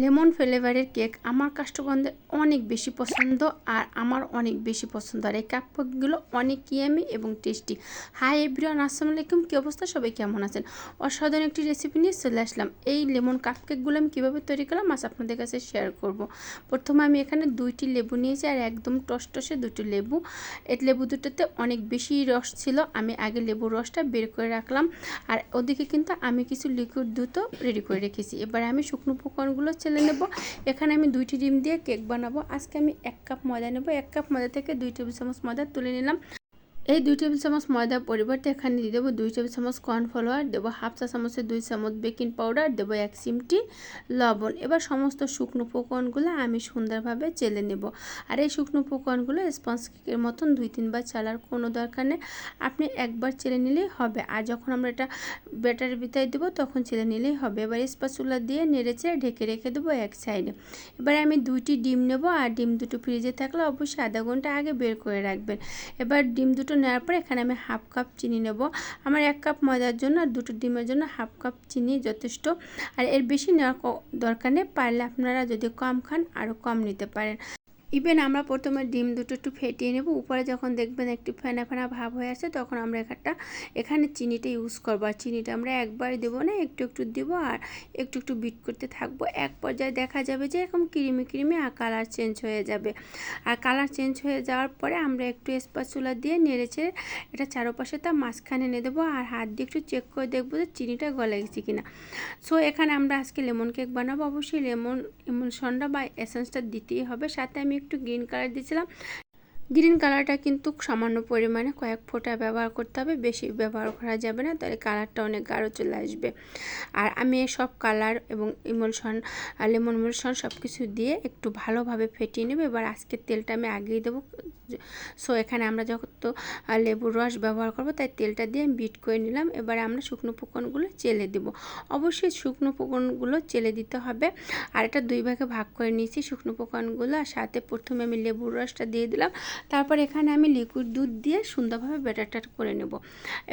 Lemon ফ্লেভারের cake আমার কাস্টমারদের অনেক বেশি পছন্দ আর আমার অনেক বেশি পছন্দ। আর এই কাপগুলো অনেক ইয়ামি এবং টেস্টি হাই এভরিওয়ান আসসালামু আলাইকুম। কী অবস্থা? সবাই কেমন আছেন? অসাধারণ একটি রেসিপি নিয়ে চলে আসলাম। এই লেমন কাপকেকগুলো আমি কীভাবে তৈরি করলাম আজ আপনাদের কাছে শেয়ার করব। প্রথমে আমি এখানে দুইটি লেবু নিয়েছি আর একদম টসটসে দুটি লেবু। এই লেবু দুটোতে অনেক বেশি রস ছিল। আমি আগে লেবুর রসটা বের করে রাখলাম। আর ওদিকে কিন্তু আমি কিছু লিকুইড দুধও রেডি করে রেখেছি। এবার আমি শুকনো উপকরণগুলো চেলে নেব। এখানে আমি দুইটি ডিম দিয়ে কেক বানাবো। আজকে আমি এক কাপ ময়দা নেব। এক কাপ ময়দা থেকে দুই টেবিল চামচ ময়দা তুলে নিলাম। এই দুই টেবিল চামচ ময়দার পরিবর্তে এখানে দিয়ে দেবো দুই টেবিল চামচ কর্নফ্লাওয়ার দেবো হাফ চা চামচের দুই চামচ বেকিং পাউডার দেবো এক চিমটি লবণ। এবার সমস্ত শুকনো উপকরণগুলো আমি সুন্দরভাবে চেলে নেব। আর এই শুকনো উপকরণগুলো স্পঞ্জ কেকের মতন দুই তিনবার চালার কোনো দরকার নেই। আপনি একবার চেলে নিলেই হবে। আর যখন আমরা এটা ব্যাটারের ভিতরে দেবো, তখন চেলে নিলেই হবে। এবার স্পাচুলা দিয়ে নেড়ে চেড়ে ঢেকে রেখে দেবো এক সাইডে এবার আমি দুইটি ডিম নেব। আর ডিম দুটো ফ্রিজে থাকলে অবশ্যই আধা ঘণ্টা আগে বের করে রাখবেন। এবার ডিম দুটো দুটো নেওয়ার পর এখানে আমি হাফ কাপ চিনি নেব। আমার এক কাপ ময়দার জন্য আর দুটো ডিমের জন্য হাফ কাপ চিনি যথেষ্ট। আর এর বেশি নেওয়ার দরকার নেই, পারলে আপনারা যদি কম খান আরও কম নিতে পারেন। ইভেন আমরা প্রথমে ডিম দুটো একটু ফেটিয়ে নেব। উপরে যখন দেখবেন একটু ফেনা ফেনা ভাব হয়ে আসে, তখন আমরা একটা এখানে চিনিটা ইউজ করব। আর চিনিটা আমরা একবার দেবো না, একটু একটু দেবো আর একটু একটু বিট করতে থাকব। এক পর্যায়ে দেখা যাবে যে এরকম ক্রিমি ক্রিমি আর কালার চেঞ্জ হয়ে যাবে। আর কালার চেঞ্জ হয়ে যাওয়ার পরে আমরা একটু স্পাচুলা দিয়ে নেড়েছে এটা চারোপাশে তার মাঝখানে এনে দেবো আর হাত দিয়ে একটু চেক করে দেখব যে চিনিটা গলে গেছে কিনা। সো এখানে আমরা আজকে লেমন কেক বানাবো। অবশ্যই লেমন এমন সন্ডা বা এসেন্সটা দিতেই হবে। সাথে আমি একটু গ্রিন কালার দিয়েছিলাম। গ্রিন কালারটা কিন্তু সামান্য পরিমাণে কয়েক ফোঁটা ব্যবহার করতে হবে, বেশি ব্যবহার করা যাবে না, তাহলে কালারটা অনেক গাঢ় চলে আসবে। আর আমি সব কালার এবং ইমোলশন লেমন ইমোলশন সব কিছু দিয়ে একটু ভালোভাবে ফেটিয়ে নেব। এবার আজকের তেলটা আমি আগেই দেবো। সো এখানে আমরা যখন তো লেবুর রস ব্যবহার করব, তাই তেলটা দিয়ে আমি বিট করে নিলাম। এবার আমরা শুকনো পোকনগুলো চেলে দেব। অবশ্যই শুকনো পোকনগুলো চেলে দিতে হবে। আর এটা দুই ভাগে ভাগ করে নিয়েছি। শুকনো পোকনগুলো আর সাথে প্রথমে আমি লেবুর রসটা দিয়ে দিলাম। তারপর এখানে আমি লিকুইড দুধ দিয়ে সুন্দরভাবে ব্যাটারটা করে নেব।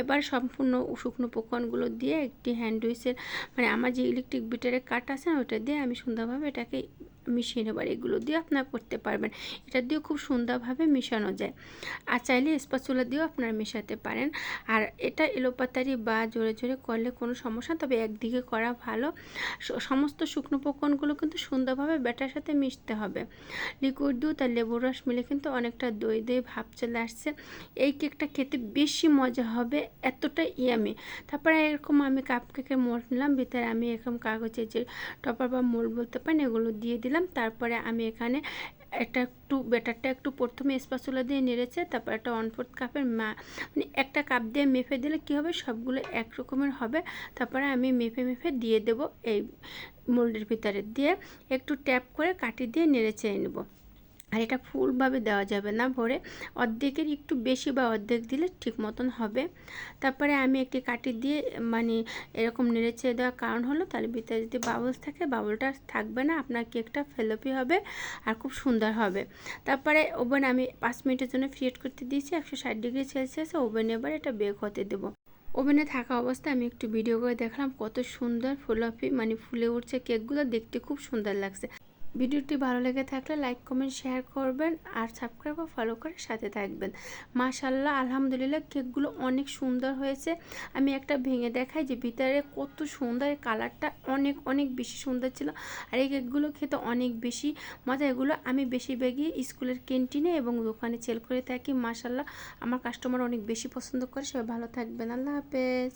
এবার সম্পূর্ণ শুকনো পোকনগুলো দিয়ে একটি হ্যান্ড উইসের মানে আমার যে ইলেকট্রিক বিটারের কাট আছে ওটা দিয়ে আমি সুন্দরভাবে এটাকে মিশিয়ে নেবার, এগুলো দিয়ে আপনারা করতে পারবেন। এটা দিয়েও খুব সুন্দরভাবে মেশানো যায়। আর চাইলে স্পাচুলা দিয়েও আপনারা মেশাতে পারেন। আর এটা এলোপাতারি বা জোরে জোরে করলে কোনো সমস্যা তবে একদিকে করা ভালো। সমস্ত শুকনো পোকনগুলো কিন্তু সুন্দরভাবে ব্যাটার সাথে মিশতে হবে। লিকুইড দুধ আর লেবুর রস মিলে কিন্তু অনেকটা দই দই ভাব চলে আসছে। এই কেকটা খেতে বেশি মজা হবে এতটা ইয়ামি। তারপরে এরকম আমি কাপ কেকের মোল নিলাম, ভিতরে আমি এরকম কাগজের যে টপার বা মোল বলতে পারেন, এগুলো দিয়ে দিলাম। দিলাম তারপরে আমি এখানে এটা একটু বেটারটা একটু প্রথমে স্পাচুলা দিয়ে নেড়েছে তারপর একটা ওয়ান ফোর্থ কাপের মা মানে একটা কাপ দিয়ে মেফে দিলে কি হবে? সবগুলো এক রকমের হবে। তারপরে আমি মেফে মেফে দিয়ে দেব এই মোল্ডের ভিতরে। দিয়ে একটু ট্যাপ করে কাটি দিয়ে নেড়ে চেয়ে নেব। আর এটা ফুলভাবে দেওয়া যাবে না ভরে। অর্ধেকের একটু বেশি বা অর্ধেক দিলে ঠিক মতন হবে। তারপরে আমি একটি কাটি দিয়ে মানে এরকম নেড়ে চেয়ে দেওয়ার কারণ হলো তাহলে ভিতরে যদি বাবলস থাকে, বাবলটা থাকবে না, আপনার কেকটা ফেলপি হবে আর খুব সুন্দর হবে। তারপরে ওভেন আমি পাঁচ মিনিটের জন্য ফ্রিয়েট করতে দিয়েছি, একশো ষাট ডিগ্রি সেলসিয়াসে ওভেনে এবার এটা বেক হতে দেবো। ওভেনে থাকা অবস্থায় আমি একটু ভিডিও করে দেখলাম কত সুন্দর ফুলফি মানে ফুলে উঠছে কেকগুলো, দেখতে খুব সুন্দর লাগছে। ভিডিওটি ভালো লেগে থাকলে লাইক, কমেন্ট, শেয়ার করবেন আর সাবস্ক্রাইব বা ফলো করে সাথে থাকবেন। মাশাল্লাহ আলহামদুলিল্লাহ, কেকগুলো অনেক সুন্দর হয়েছে। আমি একটা ভেঙে দেখাই যে ভিতরে কত সুন্দর কালারটা অনেক অনেক বেশি সুন্দর ছিল। আর এই কেকগুলো খেতে অনেক বেশি মজা। এগুলো আমি বেশি বেগিয়ে স্কুলের ক্যান্টিনে এবং দোকানে সেল করে থাকি। মাশাল্লাহ আমার কাস্টমার অনেক বেশি পছন্দ করে। সবাই ভালো থাকবেন। আল্লাহ হাফেজ।